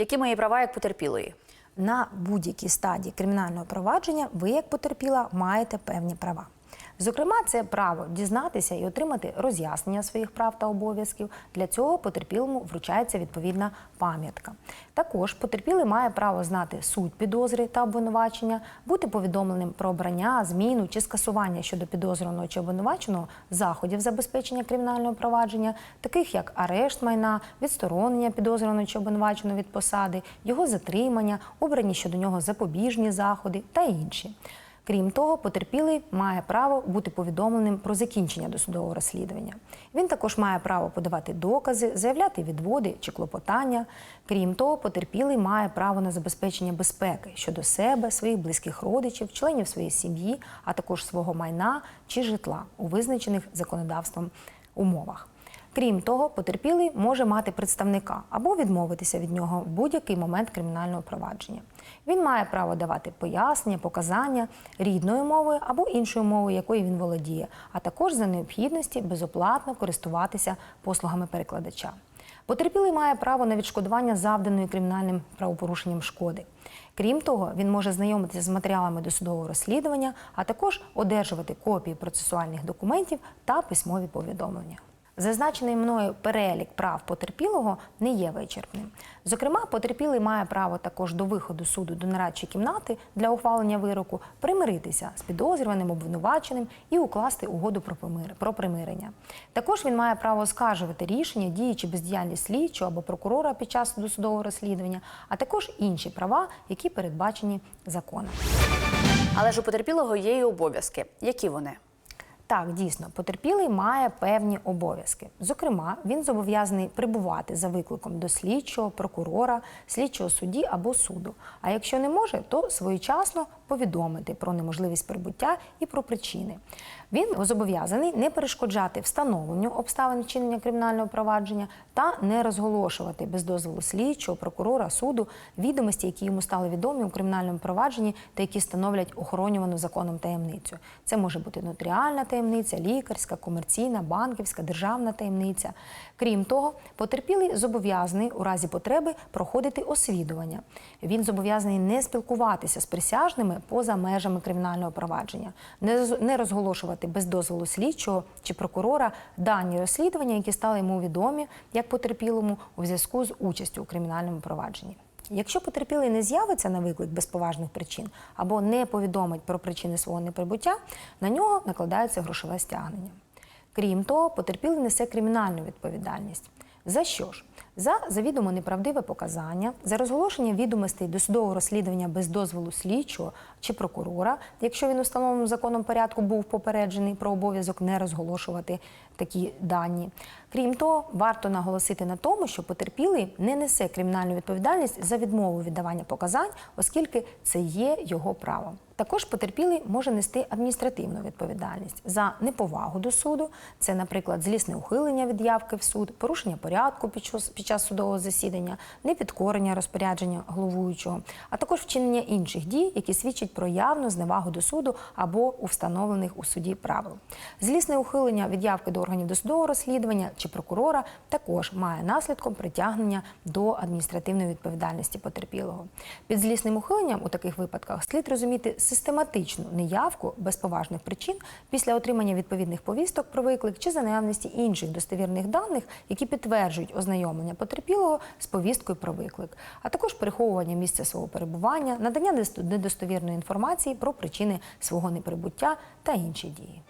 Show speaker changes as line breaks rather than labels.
Які мої права як потерпілої?
На будь-якій стадії кримінального провадження ви, як потерпіла, маєте певні права. Зокрема, це право дізнатися і отримати роз'яснення своїх прав та обов'язків. Для цього потерпілому вручається відповідна пам'ятка. Також потерпілий має право знати суть підозри та обвинувачення, бути повідомленим про обрання, зміну чи скасування щодо підозрюваного чи обвинуваченого заходів забезпечення кримінального провадження, таких як арешт майна, відсторонення підозрюваного чи обвинуваченого від посади, його затримання, обрані щодо нього запобіжні заходи та інші. Крім того, потерпілий має право бути повідомленим про закінчення досудового розслідування. Він також має право подавати докази, заявляти відводи чи клопотання. Крім того, потерпілий має право на забезпечення безпеки щодо себе, своїх близьких родичів, членів своєї сім'ї, а також свого майна чи житла у визначених законодавством умовах. Крім того, потерпілий може мати представника або відмовитися від нього в будь-який момент кримінального провадження. Він має право давати пояснення, показання рідною мовою або іншою мовою, якою він володіє, а також за необхідності безоплатно користуватися послугами перекладача. Потерпілий має право на відшкодування завданої кримінальним правопорушенням шкоди. Крім того, він може знайомитися з матеріалами досудового розслідування, а також одержувати копії процесуальних документів та письмові повідомлення. Зазначений мною перелік прав потерпілого не є вичерпним. Зокрема, потерпілий має право також до виходу суду до нарадчої кімнати для ухвалення вироку примиритися з підозрюваним обвинуваченим і укласти угоду про примир- про примирення. Також він має право оскаржувати рішення, дії бездіяльність слідчого або прокурора під час досудового розслідування, а також інші права, які передбачені законом.
Але ж у потерпілого є і обов'язки. Які вони?
Так, дійсно, потерпілий має певні обов'язки. Зокрема, він зобов'язаний прибувати за викликом до слідчого, прокурора, слідчого судді або суду. А якщо не може, то своєчасно повідомити про неможливість прибуття і про причини. Він зобов'язаний не перешкоджати встановленню обставин вчинення кримінального провадження та не розголошувати без дозволу слідчого, прокурора, суду відомості, які йому стали відомі у кримінальному провадженні та які становлять охоронювану законом таємницю. Це може бути нотаріальна таємниця, лікарська, комерційна, банківська, державна таємниця. Крім того, потерпілий зобов'язаний у разі потреби проходити освідування. Він зобов'язаний не спілкуватися з присяжними поза межами кримінального провадження, не розголошувати без дозволу слідчого чи прокурора дані розслідування, які стали йому відомі як потерпілому у зв'язку з участю у кримінальному провадженні. Якщо потерпілий не з'явиться на виклик без поважних причин або не повідомить про причини свого неприбуття, на нього накладається грошове стягнення. Крім того, потерпілий несе кримінальну відповідальність. За що ж? За завідомо неправдиве показання, за розголошення відомостей досудового розслідування без дозволу слідчого чи прокурора, якщо він у встановленому законом порядку був попереджений про обов'язок не розголошувати такі дані. Крім того, варто наголосити на тому, що потерпілий не несе кримінальну відповідальність за відмову від давання показань, оскільки це є його правом. Також потерпілий може нести адміністративну відповідальність за неповагу до суду, це, наприклад, злісне ухилення від явки в суд, порушення порядку під час, час судового засідання, непідкорення розпорядження головуючого, а також вчинення інших дій, які свідчать про явну зневагу до суду або у встановлених у суді правил. Злісне ухилення від явки до органів досудового розслідування чи прокурора також має наслідком притягнення до адміністративної відповідальності потерпілого. Під злісним ухиленням у таких випадках слід розуміти систематичну неявку без поважних причин після отримання відповідних повісток про виклик чи за наявності інших достовірних даних, які підтверджують ознайомлення потерпілого з повісткою про виклик, а також переховування місця свого перебування, надання недостовірної інформації про причини свого неприбуття та інші дії.